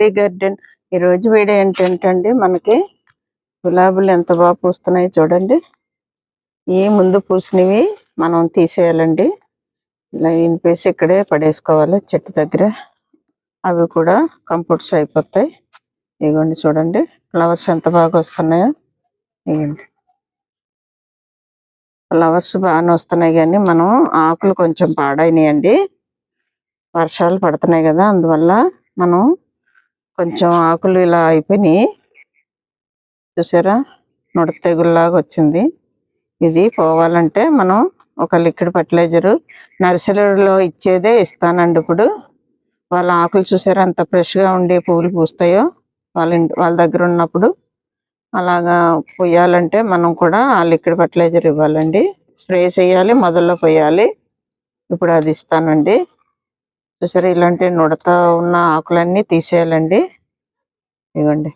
Tea garden. ఈ రోజు video ఏంటంటే మనకి గులాబీలు ఎంత బాగా పూస్తున్నాయి చూడండి. ఈ ముందు పూసినవి మనం తీసేయాలండి. ఇలా ఇనిపేసి ఇక్కడే పడేసుకోవాలి చెట్టు దగ్గర. అవి కూడా కంపోర్ట్స్ అయిపోతాయి. ఇదిగోండి చూడండి ఫ్లవర్స్ ఎంత బాగా వస్తున్నాయో. ఇదిగోండి ఫ్లవర్స్ బాగానే వస్తున్నాయి కానీ మనం ఆకులు కొంచెం పాడైనాయండి. వర్షాలు పడుతున్నాయి కదా అందువల్ల మనం కొంచెం ఆకులు ఇలా అయిపోయినాయి. చూసారా? నుడ తెగుల్లాగా వచ్చింది. ఇది పోవాలంటే మనం ఒక లిక్విడ్ ఫర్టిలైజరు నర్సరీలో ఇచ్చేదే ఇస్తానండి ఇప్పుడు. వాళ్ళ ఆకులు చూసారా? ఎంత ఫ్రెష్గా ఉండే పువ్వులు పూస్తాయో వాళ్ళ ఇంటి వాళ్ళ దగ్గర ఉన్నప్పుడు. అలాగా పొయ్యాలంటే మనం కూడా ఆ లిక్విడ్ ఫర్టిలైజర్ ఇవ్వాలండి. స్ప్రే చేయాలి మొదల్లో పోయాలి. ఇప్పుడు అది ఇస్తానండి. చూసారా ఇలాంటి నుడత ఉన్న ఆకులన్నీ తీసేయాలండి. ఇవ్వండి.